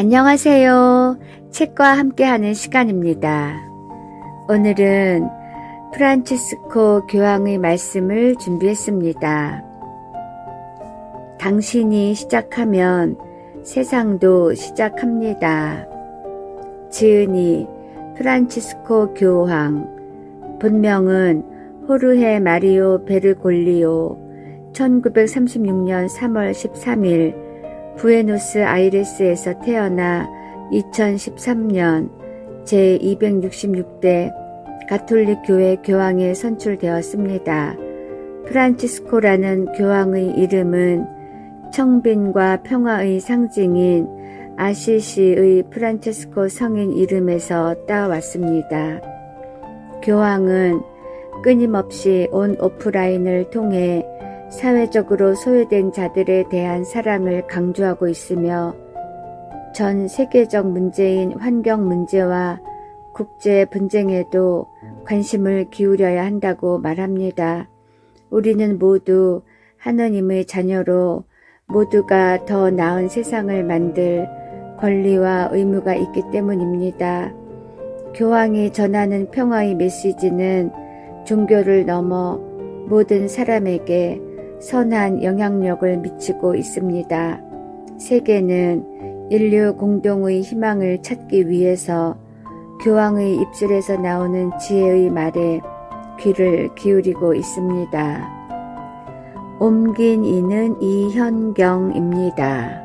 안녕하세요. 책과 함께하는 시간입니다. 오늘은 프란치스코 교황의 말씀을 준비했습니다. 당신이 시작하면 세상도 시작합니다. 지은이 프란치스코 교황, 본명은 호르헤 마리오 베르골리오, 1936년 3월 13일 부에노스 아이레스에서 태어나 2013년 제266대 가톨릭 교회 교황에 선출되었습니다. 프란치스코라는 교황의 이름은 청빈과 평화의 상징인 아시시의 프란체스코 성인 이름에서 따왔습니다. 교황은 끊임없이 온 오프라인을 통해 사회적으로 소외된 자들에 대한 사랑을 강조하고 있으며 전 세계적 문제인 환경 문제와 국제 분쟁에도 관심을 기울여야 한다고 말합니다. 우리는 모두 하느님의 자녀로 모두가 더 나은 세상을 만들 권리와 의무가 있기 때문입니다. 교황이 전하는 평화의 메시지는 종교를 넘어 모든 사람에게 선한 영향력을 미치고 있습니다. 세계는 인류 공동의 희망을 찾기 위해서 교황의 입술에서 나오는 지혜의 말에 귀를 기울이고 있습니다. 옮긴 이는 이현경입니다.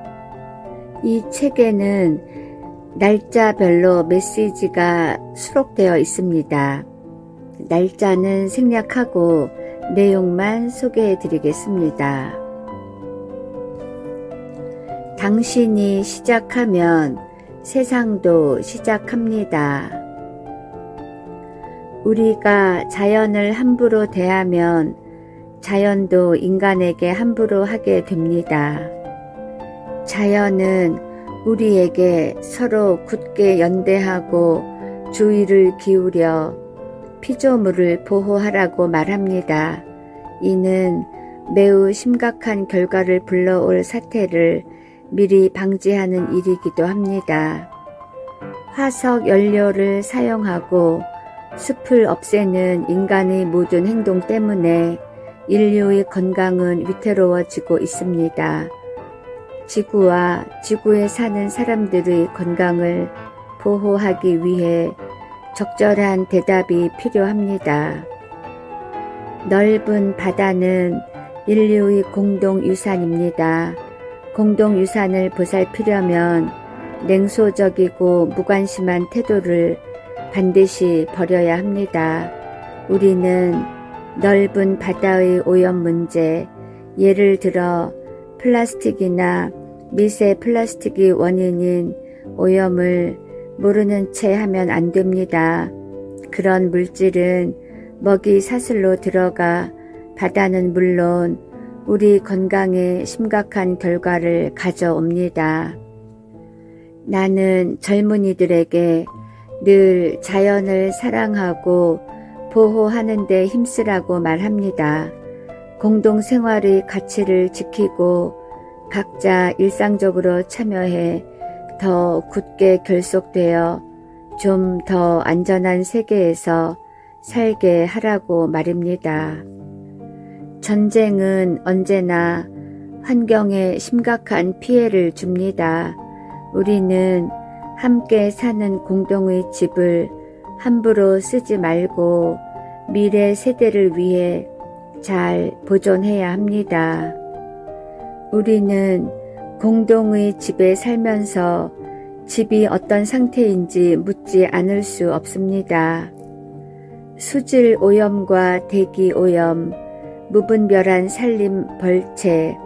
이 책에는 날짜별로 메시지가 수록되어 있습니다. 날짜는 생략하고 내용만 소개해 드리겠습니다. 당신이 시작하면 세상도 시작합니다. 우리가 자연을 함부로 대하면 자연도 인간에게 함부로 하게 됩니다. 자연은 우리에게 서로 굳게 연대하고 주의를 기울여 피조물을 보호하라고 말합니다. 이는 매우 심각한 결과를 불러올 사태를 미리 방지하는 일이기도 합니다. 화석 연료를 사용하고 숲을 없애는 인간의 모든 행동 때문에 인류의 건강은 위태로워지고 있습니다. 지구와 지구에 사는 사람들의 건강을 보호하기 위해 적절한 대답이 필요합니다. 넓은 바다는 인류의 공동유산입니다. 공동유산을 보살피려면 냉소적이고 무관심한 태도를 반드시 버려야 합니다. 우리는 넓은 바다의 오염 문제, 예를 들어 플라스틱이나 미세 플라스틱이 원인인 오염을 모르는 채 하면 안 됩니다. 그런 물질은 먹이 사슬로 들어가 바다는 물론 우리 건강에 심각한 결과를 가져옵니다. 나는 젊은이들에게 늘 자연을 사랑하고 보호하는 데 힘쓰라고 말합니다. 공동생활의 가치를 지키고 각자 일상적으로 참여해 더 굳게 결속되어 좀 더 안전한 세계에서 살게 하라고 말입니다. 전쟁은 언제나 환경에 심각한 피해를 줍니다. 우리는 함께 사는 공동의 집을 함부로 쓰지 말고 미래 세대를 위해 잘 보존해야 합니다. 우리는 공동의 집에 살면서 집이 어떤 상태인지 묻지 않을 수 없습니다. 수질 오염과 대기 오염, 무분별한 산림 벌채,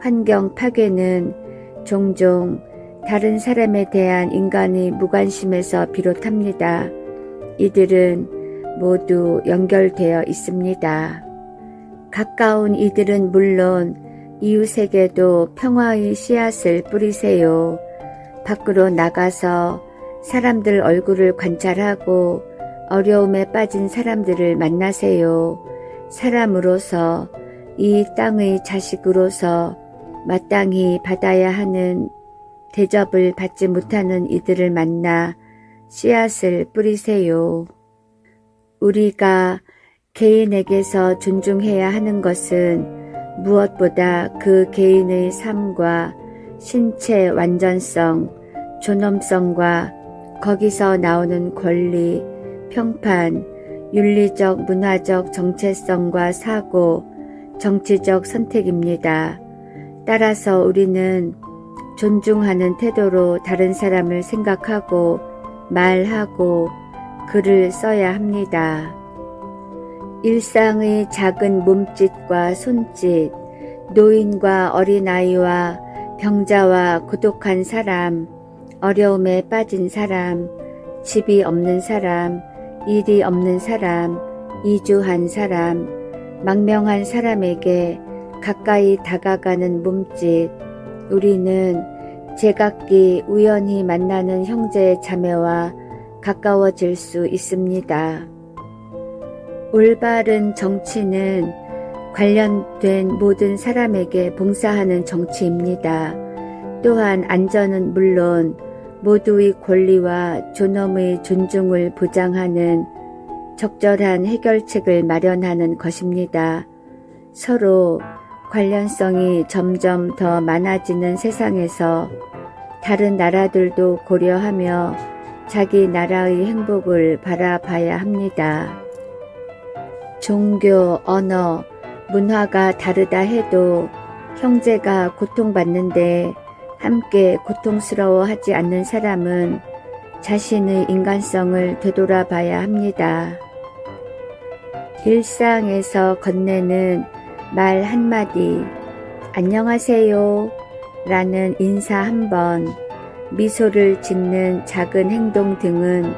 환경 파괴는 종종 다른 사람에 대한 인간의 무관심에서 비롯합니다. 이들은 모두 연결되어 있습니다. 가까운 이들은 물론 이웃에게도 평화의 씨앗을 뿌리세요. 밖으로 나가서 사람들 얼굴을 관찰하고 어려움에 빠진 사람들을 만나세요. 사람으로서 이 땅의 자식으로서 마땅히 받아야 하는 대접을 받지 못하는 이들을 만나 씨앗을 뿌리세요. 우리가 개인에게서 존중해야 하는 것은 무엇보다 그 개인의 삶과 신체 완전성, 존엄성과 거기서 나오는 권리, 평판, 윤리적, 문화적 정체성과 사고, 정치적 선택입니다. 따라서 우리는 존중하는 태도로 다른 사람을 생각하고 말하고 글을 써야 합니다. 일상의 작은 몸짓과 손짓, 노인과 어린아이와 병자와 고독한 사람, 어려움에 빠진 사람, 집이 없는 사람, 일이 없는 사람, 이주한 사람, 망명한 사람에게 가까이 다가가는 몸짓, 우리는 제각기 우연히 만나는 형제 자매와 가까워질 수 있습니다. 올바른 정치는 관련된 모든 사람에게 봉사하는 정치입니다. 또한 안전은 물론 모두의 권리와 존엄의 존중을 보장하는 적절한 해결책을 마련하는 것입니다. 서로 관련성이 점점 더 많아지는 세상에서 다른 나라들도 고려하며 자기 나라의 행복을 바라봐야 합니다. 종교, 언어, 문화가 다르다 해도 형제가 고통받는데 함께 고통스러워하지 않는 사람은 자신의 인간성을 되돌아봐야 합니다. 일상에서 건네는 말 한마디, 안녕하세요 라는 인사 한 번, 미소를 짓는 작은 행동 등은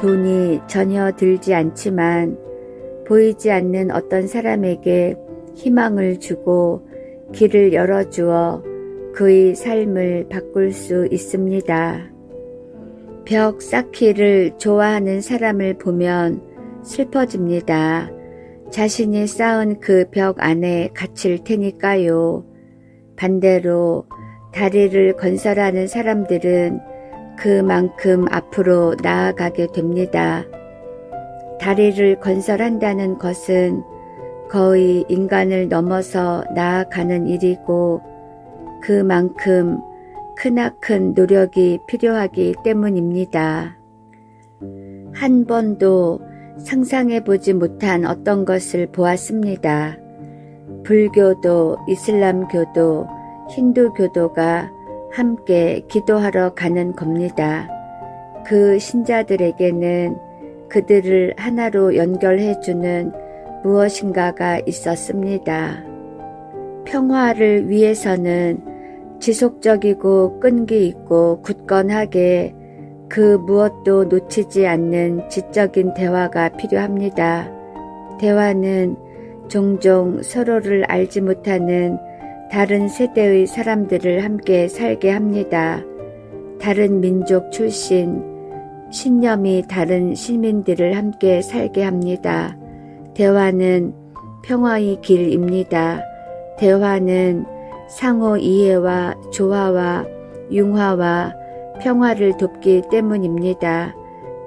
돈이 전혀 들지 않지만 보이지 않는 어떤 사람에게 희망을 주고 길을 열어주어 그의 삶을 바꿀 수 있습니다. 벽 쌓기를 좋아하는 사람을 보면 슬퍼집니다. 자신이 쌓은 그 벽 안에 갇힐 테니까요. 반대로 다리를 건설하는 사람들은 그만큼 앞으로 나아가게 됩니다. 다리를 건설한다는 것은 거의 인간을 넘어서 나아가는 일이고 그만큼 크나큰 노력이 필요하기 때문입니다. 한 번도 상상해 보지 못한 어떤 것을 보았습니다. 불교도, 이슬람교도, 힌두교도가 함께 기도하러 가는 겁니다. 그 신자들에게는 그들을 하나로 연결해주는 무엇인가가 있었습니다. 평화를 위해서는 지속적이고 끈기 있고 굳건하게 그 무엇도 놓치지 않는 지적인 대화가 필요합니다. 대화는 종종 서로를 알지 못하는 다른 세대의 사람들을 함께 살게 합니다. 다른 민족 출신, 신념이 다른 시민들을 함께 살게 합니다. 대화는 평화의 길입니다. 대화는 상호 이해와 조화와 융화와 평화를 돕기 때문입니다.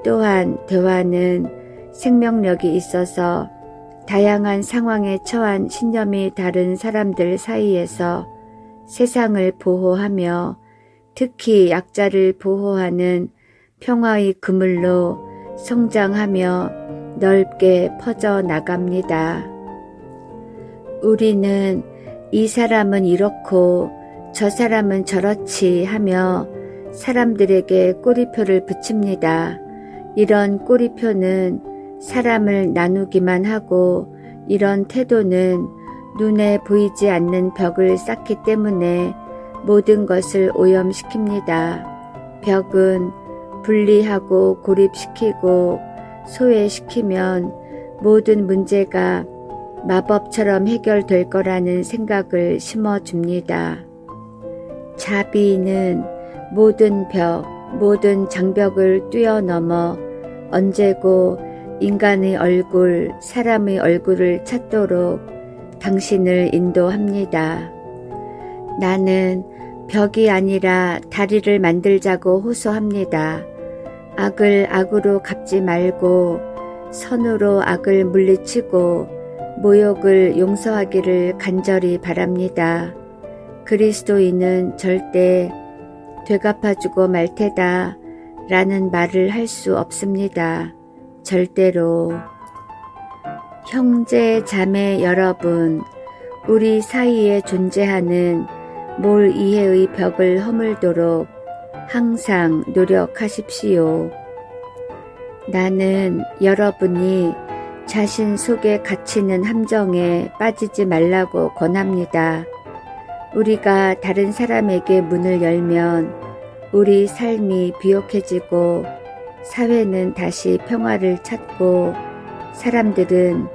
또한 대화는 생명력이 있어서 다양한 상황에 처한 신념이 다른 사람들 사이에서 세상을 보호하며 특히 약자를 보호하는 평화의 그물로 성장하며 넓게 퍼져 나갑니다. 우리는 이 사람은 이렇고 저 사람은 저렇지 하며 사람들에게 꼬리표를 붙입니다. 이런 꼬리표는 사람을 나누기만 하고 이런 태도는 눈에 보이지 않는 벽을 쌓기 때문에 모든 것을 오염시킵니다. 벽은 분리하고 고립시키고 소외시키면 모든 문제가 마법처럼 해결될 거라는 생각을 심어줍니다. 자비는 모든 벽, 모든 장벽을 뛰어넘어 언제고 인간의 얼굴, 사람의 얼굴을 찾도록 당신을 인도합니다. 나는 벽이 아니라 다리를 만들자고 호소합니다. 악을 악으로 갚지 말고 선으로 악을 물리치고 모욕을 용서하기를 간절히 바랍니다. 그리스도인은 절대 되갚아주고 말 테다 라는 말을 할 수 없습니다. 절대로. 형제, 자매 여러분, 우리 사이에 존재하는 몰 이해의 벽을 허물도록 항상 노력하십시오. 나는 여러분이 자신 속에 갇히는 함정에 빠지지 말라고 권합니다. 우리가 다른 사람에게 문을 열면 우리 삶이 비옥해지고 사회는 다시 평화를 찾고 사람들은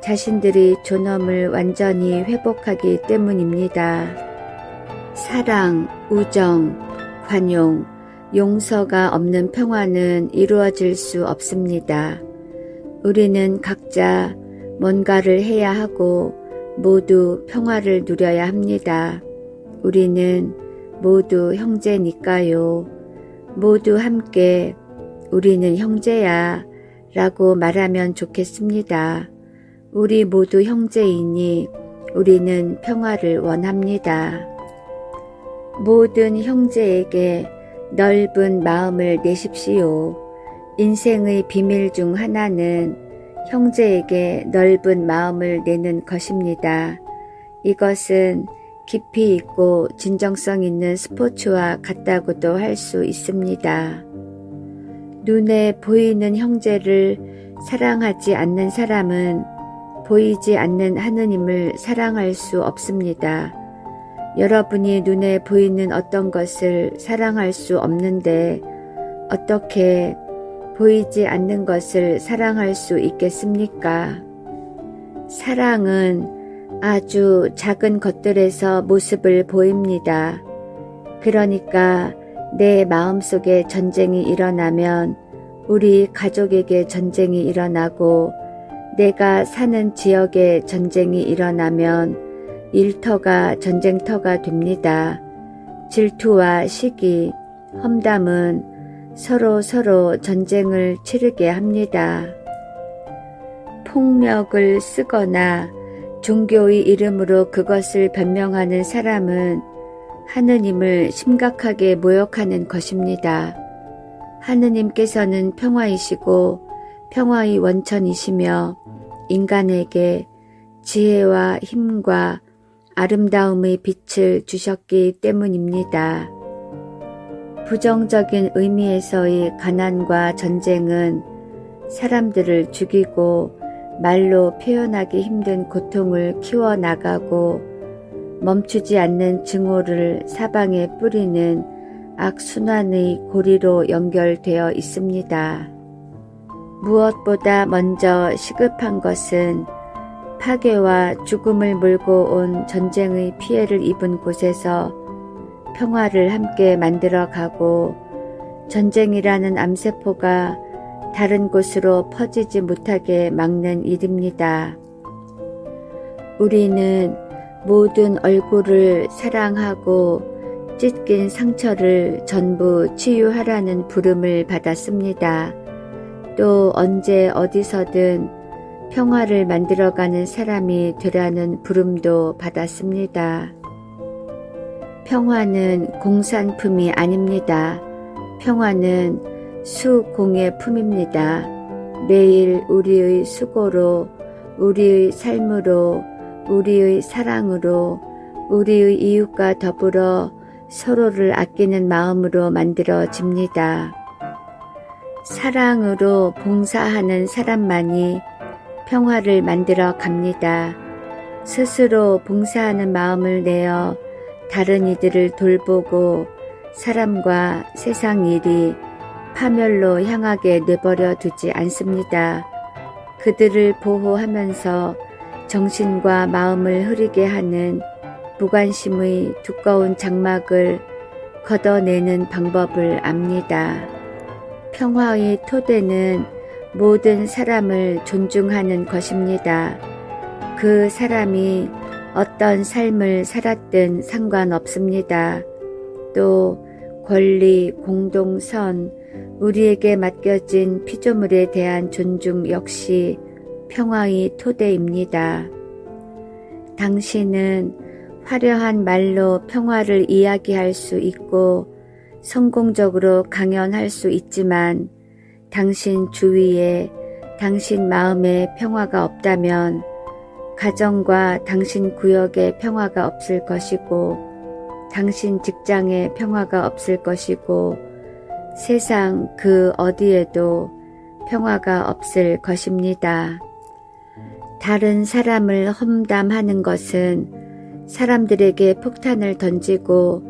자신들이 존엄을 완전히 회복하기 때문입니다. 사랑, 우정, 관용, 용서가 없는 평화는 이루어질 수 없습니다. 우리는 각자 뭔가를 해야 하고 모두 평화를 누려야 합니다. 우리는 모두 형제니까요. 모두 함께 우리는 형제야 라고 말하면 좋겠습니다. 우리 모두 형제이니 우리는 평화를 원합니다. 모든 형제에게 넓은 마음을 내십시오. 인생의 비밀 중 하나는 형제에게 넓은 마음을 내는 것입니다. 이것은 깊이 있고 진정성 있는 스포츠와 같다고도 할 수 있습니다. 눈에 보이는 형제를 사랑하지 않는 사람은 보이지 않는 하느님을 사랑할 수 없습니다. 여러분이 눈에 보이는 어떤 것을 사랑할 수 없는데 어떻게 보이지 않는 것을 사랑할 수 있겠습니까? 사랑은 아주 작은 것들에서 모습을 보입니다. 그러니까 내 마음속에 전쟁이 일어나면 우리 가족에게 전쟁이 일어나고 내가 사는 지역에 전쟁이 일어나면 일터가 전쟁터가 됩니다. 질투와 시기, 험담은 서로 서로 전쟁을 치르게 합니다. 폭력을 쓰거나 종교의 이름으로 그것을 변명하는 사람은 하느님을 심각하게 모욕하는 것입니다. 하느님께서는 평화이시고 평화의 원천이시며 인간에게 지혜와 힘과 아름다움의 빛을 주셨기 때문입니다. 부정적인 의미에서의 가난과 전쟁은 사람들을 죽이고 말로 표현하기 힘든 고통을 키워나가고 멈추지 않는 증오를 사방에 뿌리는 악순환의 고리로 연결되어 있습니다. 무엇보다 먼저 시급한 것은 파괴와 죽음을 몰고 온 전쟁의 피해를 입은 곳에서 평화를 함께 만들어 가고 전쟁이라는 암세포가 다른 곳으로 퍼지지 못하게 막는 일입니다. 우리는 모든 얼굴을 사랑하고 찢긴 상처를 전부 치유하라는 부름을 받았습니다. 또 언제 어디서든 평화를 만들어가는 사람이 되라는 부름도 받았습니다. 평화는 공산품이 아닙니다. 평화는 수공의 품입니다. 매일 우리의 수고로, 우리의 삶으로, 우리의 사랑으로, 우리의 이웃과 더불어 서로를 아끼는 마음으로 만들어집니다. 사랑으로 봉사하는 사람만이 평화를 만들어 갑니다. 스스로 봉사하는 마음을 내어 다른 이들을 돌보고 사람과 세상 일이 파멸로 향하게 내버려 두지 않습니다. 그들을 보호하면서 정신과 마음을 흐리게 하는 무관심의 두꺼운 장막을 걷어내는 방법을 압니다. 평화의 토대는 모든 사람을 존중하는 것입니다. 그 사람이 어떤 삶을 살았든 상관없습니다. 또 권리, 공동선, 우리에게 맡겨진 피조물에 대한 존중 역시 평화의 토대입니다. 당신은 화려한 말로 평화를 이야기할 수 있고 성공적으로 강연할 수 있지만 당신 주위에 당신 마음에 평화가 없다면 가정과 당신 구역에 평화가 없을 것이고 당신 직장에 평화가 없을 것이고 세상 그 어디에도 평화가 없을 것입니다. 다른 사람을 험담하는 것은 사람들에게 폭탄을 던지고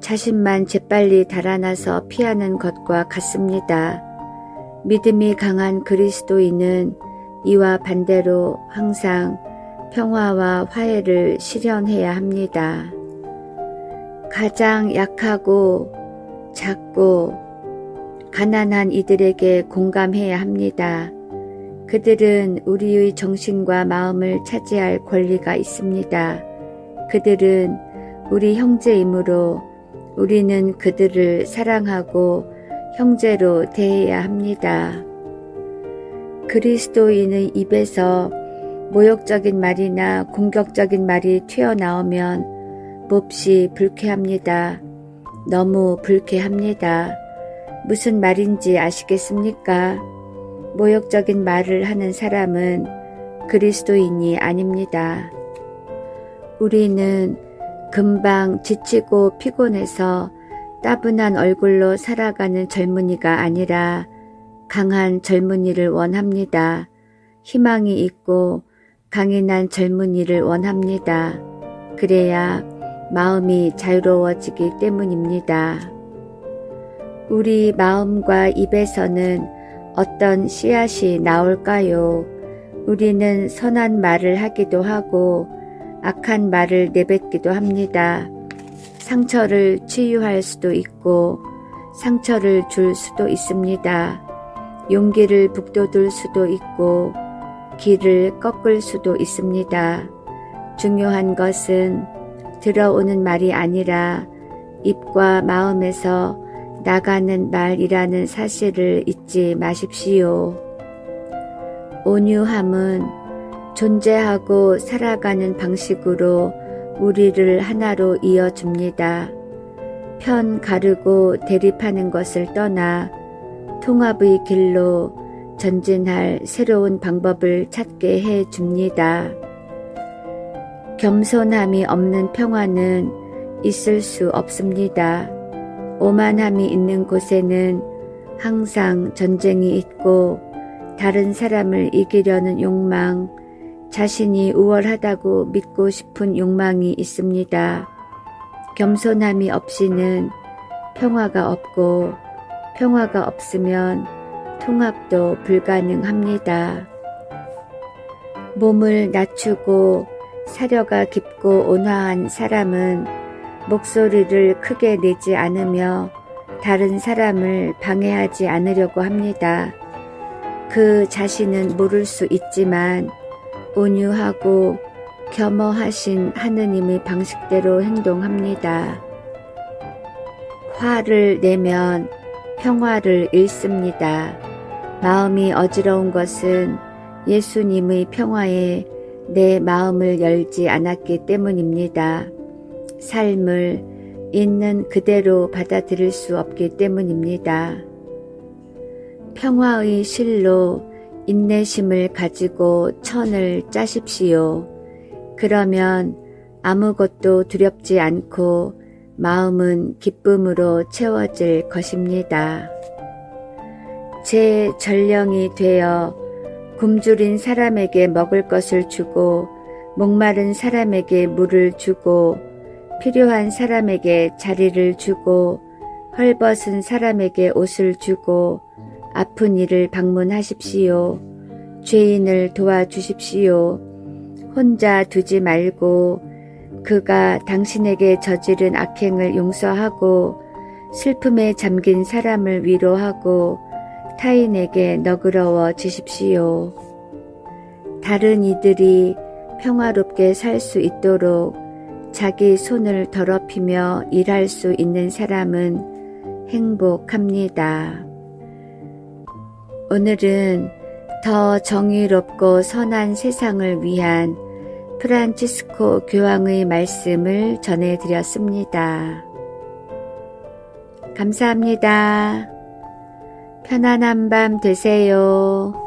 자신만 재빨리 달아나서 피하는 것과 같습니다. 믿음이 강한 그리스도인은 이와 반대로 항상 평화와 화해를 실현해야 합니다. 가장 약하고 작고 가난한 이들에게 공감해야 합니다. 그들은 우리의 정신과 마음을 차지할 권리가 있습니다. 그들은 우리 형제이므로 우리는 그들을 사랑하고 형제로 대해야 합니다. 그리스도인의 입에서 모욕적인 말이나 공격적인 말이 튀어나오면 몹시 불쾌합니다. 너무 불쾌합니다. 무슨 말인지 아시겠습니까? 모욕적인 말을 하는 사람은 그리스도인이 아닙니다. 우리는 금방 지치고 피곤해서 따분한 얼굴로 살아가는 젊은이가 아니라 강한 젊은이를 원합니다. 희망이 있고 강인한 젊은이를 원합니다. 그래야 마음이 자유로워지기 때문입니다. 우리 마음과 입에서는 어떤 씨앗이 나올까요? 우리는 선한 말을 하기도 하고 악한 말을 내뱉기도 합니다. 상처를 치유할 수도 있고 상처를 줄 수도 있습니다. 용기를 북돋을 수도 있고 길을 꺾을 수도 있습니다. 중요한 것은 들어오는 말이 아니라 입과 마음에서 나가는 말이라는 사실을 잊지 마십시오. 온유함은 존재하고 살아가는 방식으로 우리를 하나로 이어줍니다. 편 가르고 대립하는 것을 떠나 통합의 길로 전진할 새로운 방법을 찾게 해 줍니다. 겸손함이 없는 평화는 있을 수 없습니다. 오만함이 있는 곳에는 항상 전쟁이 있고 다른 사람을 이기려는 욕망, 자신이 우월하다고 믿고 싶은 욕망이 있습니다. 겸손함이 없이는 평화가 없고 평화가 없으면 통합도 불가능합니다. 몸을 낮추고 사려가 깊고 온화한 사람은 목소리를 크게 내지 않으며 다른 사람을 방해하지 않으려고 합니다. 그 자신은 모를 수 있지만 온유하고 겸허하신 하느님의 방식대로 행동합니다. 화를 내면 평화를 잃습니다. 마음이 어지러운 것은 예수님의 평화에 내 마음을 열지 않았기 때문입니다. 삶을 있는 그대로 받아들일 수 없기 때문입니다. 평화의 실로 인내심을 가지고 천을 짜십시오. 그러면 아무것도 두렵지 않고 마음은 기쁨으로 채워질 것입니다. 제 전령이 되어 굶주린 사람에게 먹을 것을 주고 목마른 사람에게 물을 주고 필요한 사람에게 자리를 주고 헐벗은 사람에게 옷을 주고 아픈 이를 방문하십시오. 죄인을 도와주십시오. 혼자 두지 말고 그가 당신에게 저지른 악행을 용서하고 슬픔에 잠긴 사람을 위로하고 타인에게 너그러워 지십시오. 다른 이들이 평화롭게 살 수 있도록 자기 손을 더럽히며 일할 수 있는 사람은 행복합니다. 오늘은 더 정의롭고 선한 세상을 위한 프란치스코 교황의 말씀을 전해드렸습니다. 감사합니다. 편안한 밤 되세요.